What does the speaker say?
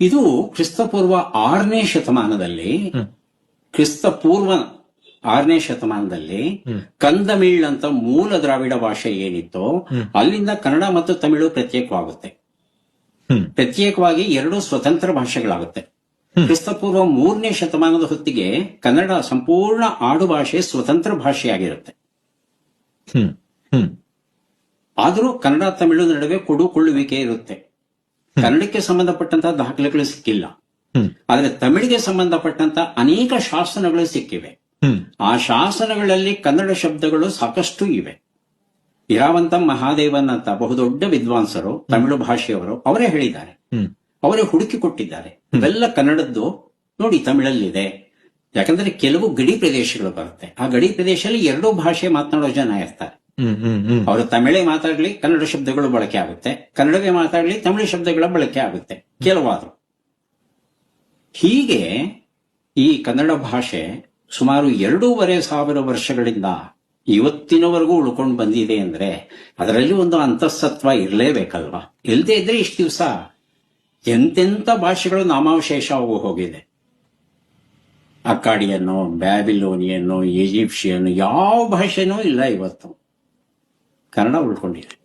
ಇದು ಕ್ರಿಸ್ತಪೂರ್ವ ಆರನೇ ಶತಮಾನದಲ್ಲಿ ಕ್ರಿಸ್ತ ಪೂರ್ವ ಆರನೇ ಶತಮಾನದಲ್ಲಿ ಕಂದಮಿಳ್ ಅಂತ ಮೂಲ ದ್ರಾವಿಡ ಭಾಷೆ ಏನಿತ್ತೋ ಅಲ್ಲಿಂದ ಕನ್ನಡ ಮತ್ತು ತಮಿಳು ಪ್ರತ್ಯೇಕವಾಗುತ್ತೆ. ಪ್ರತ್ಯೇಕವಾಗಿ ಎರಡು ಸ್ವತಂತ್ರ ಭಾಷೆಗಳಾಗುತ್ತೆ. ಕ್ರಿಸ್ತಪೂರ್ವ ಮೂರನೇ ಶತಮಾನದ ಹೊತ್ತಿಗೆ ಕನ್ನಡ ಸಂಪೂರ್ಣ ಆಡು ಭಾಷೆ ಸ್ವತಂತ್ರ ಭಾಷೆಯಾಗಿರುತ್ತೆ. ಆದರೂ ಕನ್ನಡ ತಮಿಳು ನಡುವೆ ಕೊಡುಕೊಳ್ಳುವಿಕೆ ಇರುತ್ತೆ. ಕನ್ನಡಕ್ಕೆ ಸಂಬಂಧಪಟ್ಟಂತಹ ದಾಖಲೆಗಳು ಸಿಕ್ಕಿಲ್ಲ. ಆದ್ರೆ ತಮಿಳಿಗೆ ಸಂಬಂಧಪಟ್ಟಂತ ಅನೇಕ ಶಾಸನಗಳು ಸಿಕ್ಕಿವೆ. ಆ ಶಾಸನಗಳಲ್ಲಿ ಕನ್ನಡ ಶಬ್ದಗಳು ಸಾಕಷ್ಟು ಇವೆ. ಇರಾವಂತ ಮಹಾದೇವನ್ ಅಂತ ಬಹುದೊಡ್ಡ ವಿದ್ವಾಂಸರು ತಮಿಳು ಭಾಷೆಯವರು ಅವರೇ ಹೇಳಿದ್ದಾರೆ. ಅವರೇ ಹುಡುಕಿ ಕೊಟ್ಟಿದ್ದಾರೆ. ಇವೆಲ್ಲ ಕನ್ನಡದ್ದು. ನೋಡಿ ತಮಿಳಲ್ಲಿದೆ. ಯಾಕಂದ್ರೆ ಕೆಲವು ಗಡಿ ಪ್ರದೇಶಗಳು ಬರುತ್ತೆ. ಆ ಗಡಿ ಪ್ರದೇಶದಲ್ಲಿ ಎರಡೂ ಭಾಷೆ ಮಾತನಾಡೋ ಜನ ಇರ್ತಾರೆ. ಅವರು ತಮಿಳೇ ಮಾತಾಡ್ಲಿ, ಕನ್ನಡ ಶಬ್ದಗಳು ಬಳಕೆ ಆಗುತ್ತೆ. ಕನ್ನಡವೇ ಮಾತಾಡ್ಲಿ, ತಮಿಳು ಶಬ್ದಗಳ ಬಳಕೆ ಆಗುತ್ತೆ. ಕೆಲವಾದ್ರು ಹೀಗೆ ಈ ಕನ್ನಡ ಭಾಷೆ ಸುಮಾರು ಎರಡೂವರೆ ಸಾವಿರ ವರ್ಷಗಳಿಂದ ಇವತ್ತಿನವರೆಗೂ ಉಳ್ಕೊಂಡು ಬಂದಿದೆ ಅಂದ್ರೆ ಅದರಲ್ಲಿ ಒಂದು ಅಂತಸ್ತತ್ವ ಇರಲೇಬೇಕಲ್ವಾ? ಇಲ್ಲದೆ ಇದ್ರೆ ಇಷ್ಟು ದಿವಸ ಎಂತೆಂಥ ಭಾಷೆಗಳು ನಾಮಾವಶೇಷ ಹೋಗಿದೆ. ಅಕ್ಕಾಡಿಯನ್ನು, ಬ್ಯಾಬಿಲೋನಿಯನ್ನು ಈಜಿಪ್ಷಿಯನ್ ಯಾವ ಭಾಷೆನೂ ಇಲ್ಲ ಇವತ್ತು. ಕನ್ನಡ ಉಳ್ಕೊಂಡಿದೆ